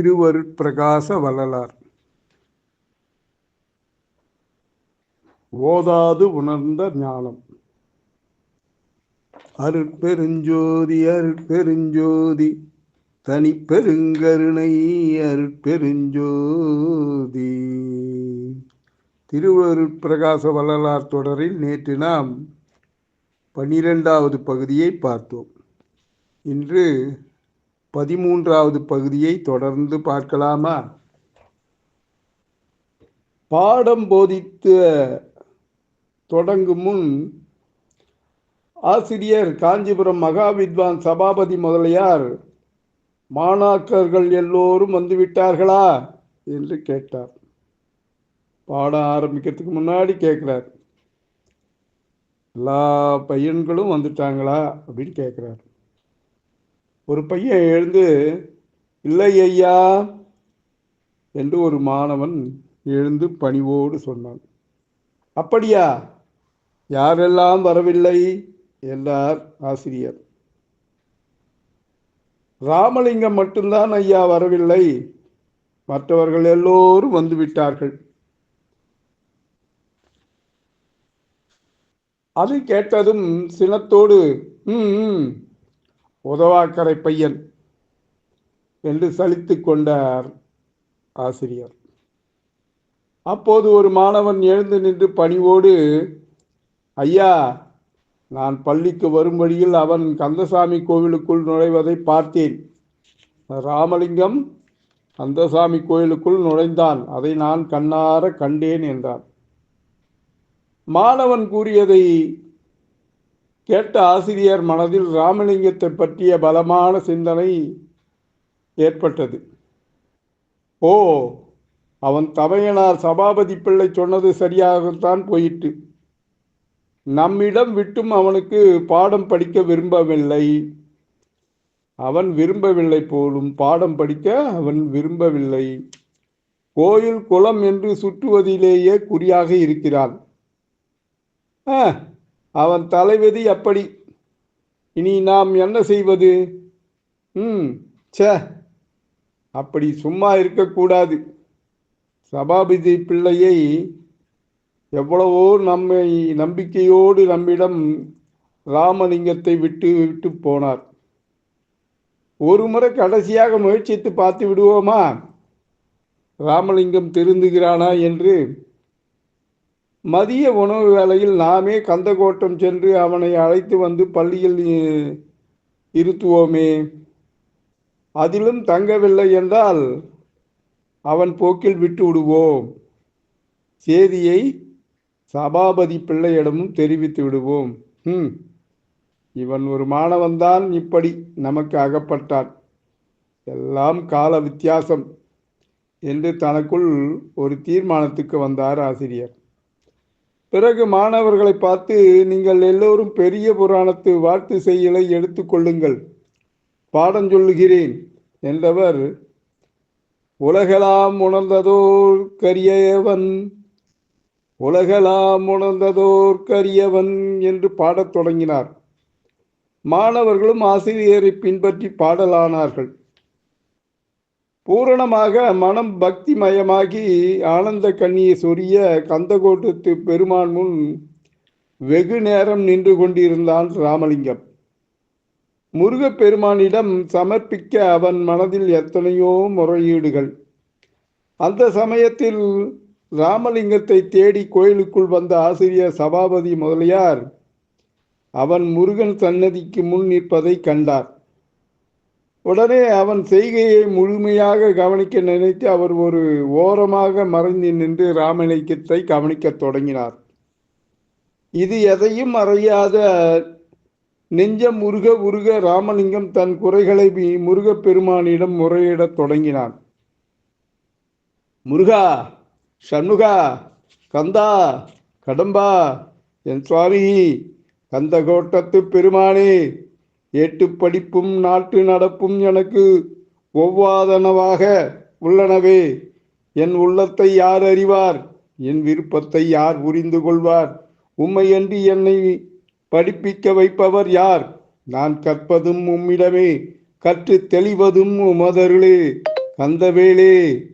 திருவருட்பிரகாச வள்ளலார் ஓதாது உணர்ந்த ஞானம். அருட்பெருஞ்சோதி அருட்பெருஞ்சோதி தனிப்பெருங்கருணை அருட்பெருஞ்சோதி. திருவருட்பிரகாச வள்ளலார் தொடரில் நேற்று நாம் பன்னிரெண்டாவது பகுதியை பார்த்தோம். இன்று பதிமூன்றாவது பகுதியை தொடர்ந்து பார்க்கலாமா? பாடம் போதித்து தொடங்கும் முன் ஆசிரியர் காஞ்சிபுரம் மகாவித்வான் சபாபதி முதலியார் மாணாக்கர்கள் எல்லோரும் வந்துவிட்டார்களா என்று கேட்டார். பாடம் ஆரம்பிக்கிறதுக்கு முன்னாடி கேட்குறார். எல்லா பையன்களும் வந்துட்டாங்களா? அப்படின்னு கேட்குறாரு. ஒரு பையன் எழுந்து இல்லை ஐயா என்று ஒரு மாணவன் எழுந்து பணிவோடு சொன்னான். அப்படியா? யாரெல்லாம் வரவில்லை? என்றார் ஆசிரியர். ராமலிங்கம் மட்டும்தான் ஐயா வரவில்லை. மற்றவர்கள் எல்லோரும் வந்து விட்டார்கள். அது கேட்டதும் சினத்தோடு ம் உதவாக்கரை பையன் என்று சலித்து கொண்டார் ஆசிரியர். அப்போது ஒரு மாணவன் எழுந்து நின்று பணிவோடு ஐயா நான் பள்ளிக்கு வரும் வழியில் அவன் கந்தசாமி கோவிலுக்குள் நுழைவதை பார்த்தேன். ராமலிங்கம் கந்தசாமி கோயிலுக்குள் நுழைந்தான். அதை நான் கண்ணார கண்டேன் என்றான் மாணவன் கூறியதை கேட்ட ஆசிரியர் மனதில் ராமலிங்கத்தை பற்றிய பலமான சிந்தனை ஏற்பட்டது. ஓ அவன் தமையனார் சபாபதி பிள்ளை சொன்னது சரியாகத்தான் போயிற்று. நம்மிடம் விட்டும் அவனுக்கு பாடம் படிக்க விரும்பவில்லை. அவன் விரும்பவில்லை போலும் பாடம் படிக்க அவன் விரும்பவில்லை. கோயில் குளம் என்று சுற்றுவதிலேயே குறியாக இருக்கிறான். அவன் தலைவிதி அப்படி. இனி நாம் என்ன செய்வது? ம் சே அப்படி சும்மா இருக்கக்கூடாது. சபாபதி பிள்ளையை எவ்வளவோ நம்மை நம்பிக்கையோடு நம்மிடம் ராமலிங்கத்தை விட்டு விட்டு போனார். ஒரு முறை கடைசியாக முயற்சித்து பார்த்து விடுவோமா? ராமலிங்கம் திருந்துகிறானா என்று மதிய உணவு வேளையில் நாமே கந்தகோட்டம் சென்று அவனை அழைத்து வந்து பள்ளியில் இருத்துவோமே. அதிலும் தங்கவில்லை என்றால் அவன் போக்கில் விட்டு விடுவோம். செய்தியை சபாபதி பிள்ளையிடமும் தெரிவித்து விடுவோம். ம். இவன் ஒரு மாணவன்தான் இப்படி நமக்கு அகப்பட்டான். எல்லாம் கால வித்தியாசம் என்று தனக்குள் ஒரு தீர்மானத்துக்கு வந்தார் ஆசிரியர். பிறகு மாணவர்களை பார்த்து நீங்கள் எல்லோரும் பெரிய புராணத்து வாழ்த்து செய்யலை எடுத்துக்கொள்ளுங்கள் பாடம் சொல்லுகிறேன் என்றவர் உலகலாம் உணர்ந்ததோர் கரியவன் உலகலாம் உணர்ந்ததோர் கரியவன் என்று பாடத் தொடங்கினார். மாணவர்களும் ஆசிரியரை பின்பற்றி பாடலானார்கள். பூரணமாக மனம் பக்தி மயமாகி ஆனந்த கண்ணியை சொரிய கந்தகோட்டத்து பெருமான் முன் வெகு நேரம் நின்று கொண்டிருந்தான் ராமலிங்கம். முருகப்பெருமானிடம் சமர்ப்பிக்க அவன் மனதில் எத்தனையோ முறையீடுகள். அந்த சமயத்தில் ராமலிங்கத்தை தேடி கோயிலுக்குள் வந்த ஆசிரியர் சபாபதி முதலியார் அவன் முருகன் சன்னதிக்கு முன் நிற்பதை கண்டார். உடனே அவன் செய்கையை முழுமையாக கவனிக்க நினைத்து அவர் ஒரு ஓரமாக மறைந்து நின்று ராமலிங்கத்தை கவனிக்கத் தொடங்கினார். இது எதையும் அறியாத நெஞ்சம் முருக உருக ராமலிங்கம் தன் குறைகளை முருகப்பெருமானிடம் முறையிடத் தொடங்கினான். முருகா சண்முகா கந்தா கடம்பா என் சுவாமி கந்த கோட்டத்து பெருமானே ஏட்டு படிப்பும் நாட்டு நடப்பும் எனக்கு ஒவ்வாதனவாக உள்ளனவே. என் உள்ளத்தை யார் அறிவார்? என் விருப்பத்தை யார் புரிந்து கொள்வார்? உம்மையன்றி என்னை படிப்பிக்க வைப்பவர் யார்? நான் கற்பதும் உம்மிடமே கற்று தெளிவதும் உமதருளே. கந்தவேளே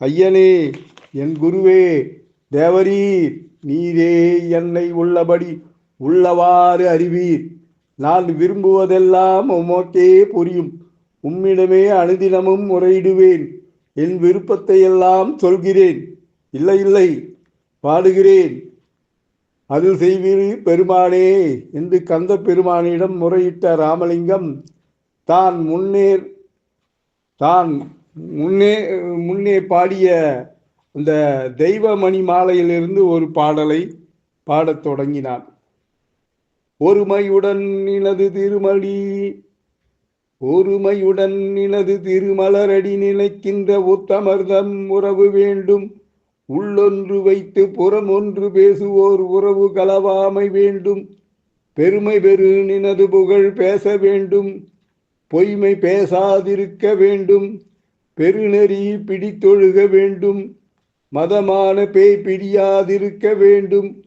ஐயனே என் குருவே தேவரீர் நீரே என்னை உள்ளபடி உள்ளவாறு அறிவீர். நான் விரும்புவதெல்லாம் உமக்கே புரியும். உம்மிடமே அனுதினமும் முறையிடுவேன். என் விருப்பத்தை எல்லாம் சொல்கிறேன். இல்லை இல்லை பாடுகிறேன். அதில் செய்வீர் பெருமானே என்று கந்த பெருமானிடம் முறையிட்ட ராமலிங்கம் தான் முன்னேர் தான் முன்னே முன்னே பாடிய அந்த தெய்வமணி மாலையிலிருந்து ஒரு பாடலை பாடத் தொடங்கினான். ஒருமையுடன் நினது திருமடி ஒருமையுடன் நினது திருமலரடி நினைக்கின்ற உத்தமர்தம் உறவு வேண்டும். உள்ளொன்று வைத்து புறம் ஒன்று பேசுவோர் உறவு கலவாமை வேண்டும். பெருமை பெரு நினது புகழ் பேச வேண்டும். பொய்மை பேசாதிருக்க வேண்டும். பெருநெறி பிடித்தொழுக வேண்டும். மதமான பேய் பிடியாதிருக்க வேண்டும்.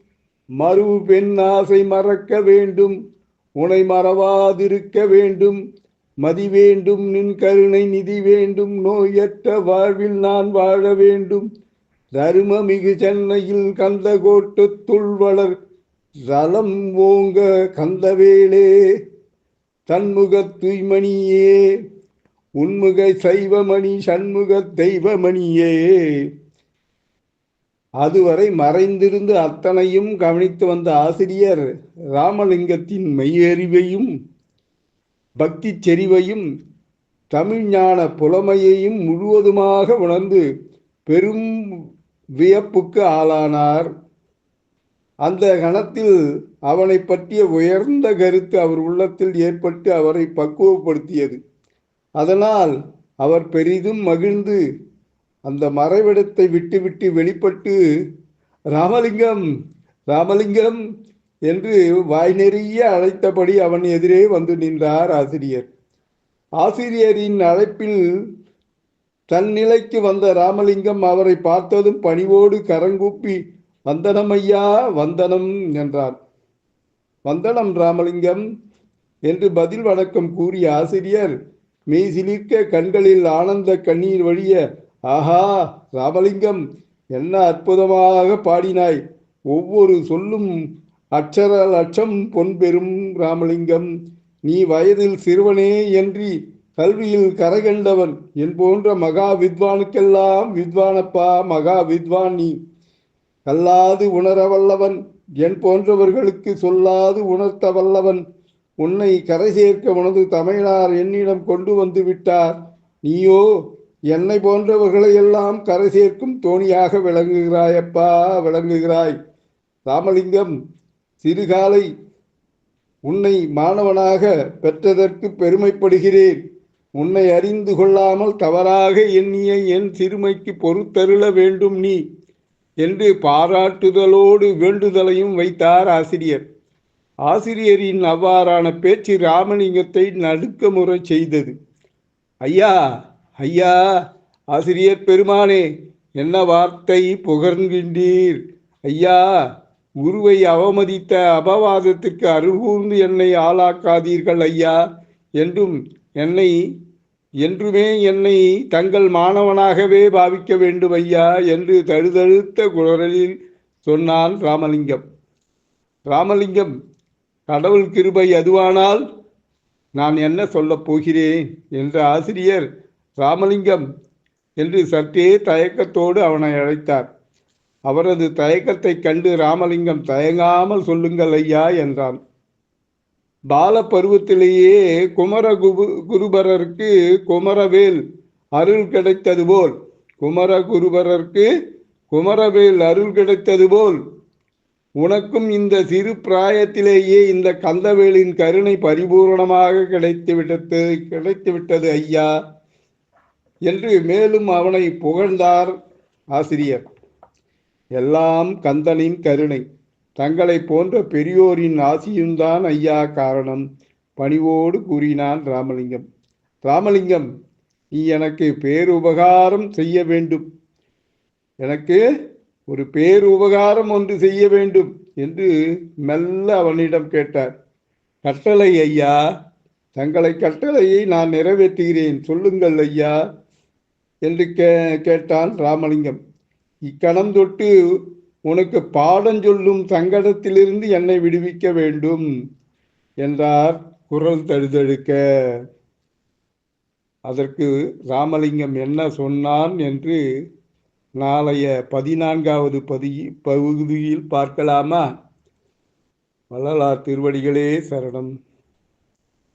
மறு பெண் ஆசை மறக்க வேண்டும் உனை மறவாதிருக்க வேண்டும். மதி வேண்டும் நின் கருணை நிதி வேண்டும் நோயற்ற வாழ்வில் நான் வாழ வேண்டும். தருமமிகு சென்னையில் கந்த கோட்டத்துள் வளர் ரலம் ஓங்க கந்தவேளே தன்முக தூய்மணியே உன்முக சைவமணி சண்முக தெய்வமணியே. அதுவரை மறைந்திருந்து அத்தனையும் கவனித்து வந்த ஆசிரியர் ராமலிங்கத்தின் மெய்யறிவையும் பக்தி செறிவையும் தமிழ்ஞான புலமையையும் முழுவதுமாக உணர்ந்து பெரும் வியப்புக்கு ஆளானார். அந்த கணத்தில் அவனை பற்றிய உயர்ந்த கருத்து அவர் உள்ளத்தில் ஏற்பட்டு அவரை பக்குவப்படுத்தியது. அதனால் அவர் பெரிதும் மகிழ்ந்து அந்த மறைவிடத்தை விட்டுவிட்டு வெளிப்பட்டு ராமலிங்கம் ராமலிங்கம் என்று வாய் நெறிய அழைத்தபடி அவன் எதிரே வந்து நின்றார் ஆசிரியர். ஆசிரியரின் அழைப்பில் தன் நிலைக்கு வந்த ராமலிங்கம் அவரை பார்த்ததும் பணிவோடு கரங்கூப்பி வந்தனம் ஐயா வந்தனம் என்றார் வந்தனம் ராமலிங்கம் என்று பதில் வணக்கம் கூறிய ஆசிரியர் மெய்சிலிர்க்க கண்களில் ஆனந்த கண்ணீர் வழிய ஆஹா ராமலிங்கம் என்ன அற்புதமாக பாடினாய். ஒவ்வொரு சொல்லும் அச்சர லட்சம் பொன்பெறும் ராமலிங்கம். நீ வயதில் சிறுவனே என்று கல்வியில் கரைகண்டவன். என் போன்ற மகா வித்வானுக்கெல்லாம் வித்வானப்பா மகா வித்வான் நீ. கல்லாது உணர வல்லவன். என் போன்றவர்களுக்கு சொல்லாது உணர்த்த வல்லவன். உன்னை கரை சேர்க்க உனது தமிழார் என்னிடம் கொண்டு வந்து விட்டார். நீயோ என்னை போன்றவர்களை எல்லாம் கரை சேர்க்கும் தோணியாக விளங்குகிறாயப்பா விளங்குகிறாய். ராமலிங்கம் சிறுகாலை உன்னை மாணவனாக பெற்றதற்கு பெருமைப்படுகிறேன். உன்னை அறிந்து கொள்ளாமல் தவறாக எண்ணிய என் சிறுமைக்கு பொறுத்தருள வேண்டும் நீ என்று பாராட்டுதலோடு வேண்டுதலையும் வைத்தார் ஆசிரியர். ஆசிரியரின் அவ்வாறான பேச்சு ராமலிங்கத்தை நடுக்கமுறை செய்தது. ஐயா ஐயா ஆசிரியர் பெருமானே என்ன வார்த்தை புகழ்கின்றீர் ஐயா குருவை அவமதித்த அபவாதத்திற்கு அருகூர்ந்து என்னை ஆளாக்காதீர்கள் ஐயா. என்றும் என்னை என்றுமே என்னை தங்கள் மாணவனாகவே பாவிக்க வேண்டும் ஐயா என்று தழுதழுத்த குரலில் சொன்னான் ராமலிங்கம். ராமலிங்கம் கடவுள் கிருபை அதுவானால் நான் என்ன சொல்லப் போகிறேன்? என்ற ஆசிரியர் ராமலிங்கம் என்று சற்றே தயக்கத்தோடு அவனை அழைத்தார். அவரது தயக்கத்தை கண்டு ராமலிங்கம் தயங்காமல் சொல்லுங்கள் ஐயா என்றான். பால பருவத்திலேயே குமர குபு குருபரருக்கு குமரவேல் அருள் கிடைத்தது போல் குமர குருபரருக்கு குமரவேல் அருள் கிடைத்தது போல் உனக்கும் இந்த சிறு பிராயத்திலேயே இந்த கந்தவேலின் கருணை பரிபூரணமாக கிடைத்து விட்டது ஐயா. என்று மேலும் அவனை புகழ்ந்தார் ஆசிரியர். எல்லாம் கந்தனின் கருணை. தங்களை போன்ற பெரியோரின் ஆசியும்தான் ஐயா காரணம். பணிவோடு கூறினான் ராமலிங்கம். ராமலிங்கம் நீ எனக்கு பேருபகாரம் செய்ய வேண்டும். எனக்கு ஒரு பேருபகாரம் ஒன்று செய்ய வேண்டும் என்று மெல்ல அவனிடம் கேட்டார். கட்டளை ஐயா தங்களை கட்டளையை நான் நிறைவேற்றுகிறேன். சொல்லுங்கள் ஐயா. என்று கே கேட்டான் ராமலிங்கம். இக்கணம் தொட்டு உனக்கு பாடம் சொல்லும் சங்கடத்திலிருந்து என்னை விடுவிக்க வேண்டும் என்றார் குரல் தழுதழுக்க. அதற்கு ராமலிங்கம் என்ன சொன்னான் என்று நாளைய பதினான்காவது பதி பகுதியில் பார்க்கலாமா? வள்ளலார் திருவடிகளே சரணம்.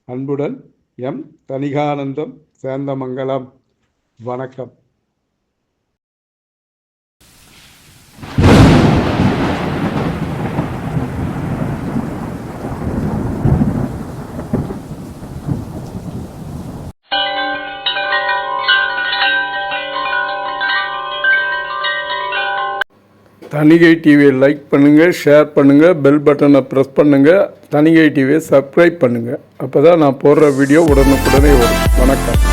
அன்புடன் எம் தனிகானந்தம் சேந்தமங்கலம். வணக்கம். தனிகை டிவியை லைக் பண்ணுங்கள் ஷேர் பண்ணுங்கள் பெல் பட்டனை ப்ரெஸ் பண்ணுங்கள் தனிகை டிவியை சப்ஸ்கிரைப் பண்ணுங்கள் அப்போ தான் நான் போடுற வீடியோ உடனுக்குடனே வரும். வணக்கம்.